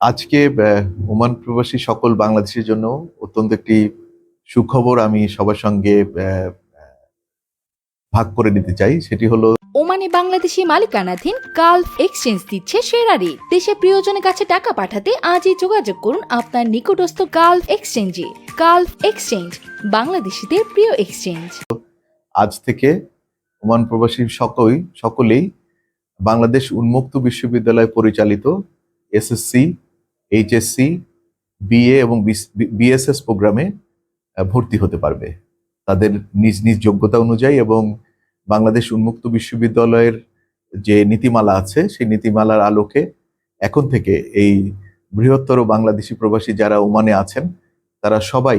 আজকে ওমান প্রবাসী সকল বাংলাদেশের জন্য অত্যন্ত একটি সুখবর আমি সবার সঙ্গে ভাগ করে নিতে চাই। সেটি হলো ওমানে বাংলাদেশি মালিকানাধীন গালফ এক্সচেঞ্জ দিচ্ছে সেরা রেট দেশে প্রিয়জনের কাছে টাকা পাঠাতে আজই যোগাযোগ করুন আপনার নিকটস্থ গালফ এক্সচেঞ্জে। গালফ এক্সচেঞ্জ বাংলাদেশিদের প্রিয় এক্সচেঞ্জ। আজ থেকে ওমান প্রবাসী সকল সকলেই বাংলাদেশ উন্মুক্ত বিশ্ববিদ্যালয় পরিচালিত এসএসসি এইচএসসি বিএ এবং বিএসএস প্রোগ্রামে ভর্তি হতে পারবে। তাদের নিজ নিজ যোগ্যতা অনুযায়ী এবং বাংলাদেশ উন্মুক্ত বিশ্ববিদ্যালয়ের যে নীতিমালা আছে, সেই নীতিমালার আলোকে এখন থেকে এই বৃহত্তর বাংলাদেশি প্রবাসী যারা ওমানে আছেন, তারা সবাই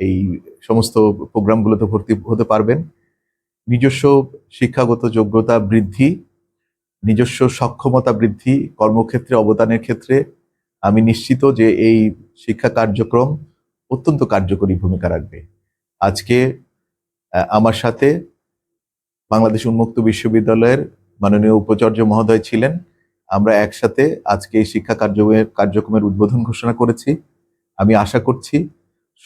এই সমস্ত প্রোগ্রামগুলোতে ভর্তি হতে পারবেন। নিজস্ব শিক্ষাগত যোগ্যতা বৃদ্ধি, নিজস্ব সক্ষমতা বৃদ্ধি, কর্মক্ষেত্রে, অবদানের ক্ষেত্রে আমি নিশ্চিত যে এই শিক্ষা কার্যক্রম অত্যন্ত কার্যকরী ভূমিকা রাখবে। আজকে আমার সাথে বাংলাদেশ উন্মুক্ত বিশ্ববিদ্যালয়ের মাননীয় উপাচার্য মহোদয় ছিলেন। আমরা একসাথে আজকে এই শিক্ষা কার্যক্রমের কার্যক্রমের উদ্বোধন ঘোষণা করেছি। আমি আশা করছি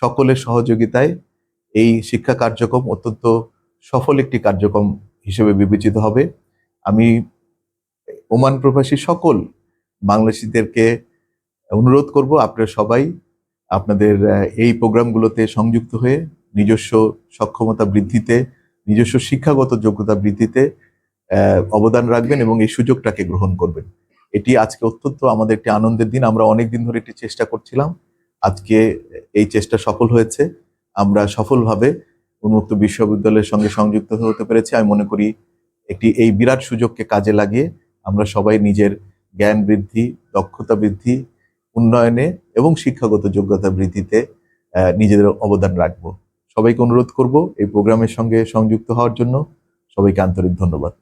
সকলের সহযোগিতায় এই শিক্ষা কার্যক্রম অত্যন্ত সফল একটি কার্যক্রম হিসেবে বিবেচিত হবে। আমি, ওমান প্রবাসী সকল বাংলাদেশিদেরকে অনুরোধ করব আপনারা সবাই আপনাদের এই প্রোগ্রামগুলোতে সংযুক্ত হয়ে নিজস্ব সক্ষমতা বৃদ্ধিতে, নিজস্ব শিক্ষাগত যোগ্যতা বৃদ্ধিতে অবদান রাখবেন এবং এই সুযোগটাকে গ্রহণ করবেন। এটি আজকে অত্যন্ত আমাদের একটি আনন্দের দিন। আমরা অনেক দিন ধরে এটি চেষ্টা করছিলাম। আজকে এই চেষ্টা সফল হয়েছে। আমরা সফলভাবে উন্মুক্ত বিশ্ববিদ্যালয়ের সঙ্গে সংযুক্ত হতে পেরেছি। আমি মনে করি একটি, এই বিরাট সুযোগকে কাজে লাগিয়ে আমরা সবাই নিজের জ্ঞান বৃদ্ধি, দক্ষতা বৃদ্ধি উন্নয়নে এবং শিক্ষাগত যোগ্যতা বৃদ্ধিতে নিজেদের অবদান রাখব। সবাইকে অনুরোধ করব এই প্রোগ্রামের সঙ্গে সংযুক্ত হওয়ার জন্য। সবাইকে আন্তরিক ধন্যবাদ।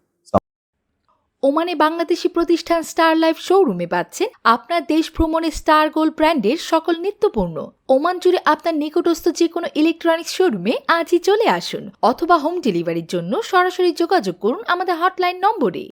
ওমানে বাংলাদেশি প্রতিষ্ঠান স্টার লাইফ শোরুমে পাচ্ছেন আপনার দেশ ভ্রমণে স্টার গোল্ড ব্র্যান্ডের সকল নিত্যপণ্য। ওমান জুড়ে আপনার নিকটস্থ যে কোনো ইলেকট্রনিক্স শোরুমে আজই চলে আসুন অথবা হোম ডেলিভারির জন্য সরাসরি যোগাযোগ করুন আমাদের হটলাইন নম্বরে।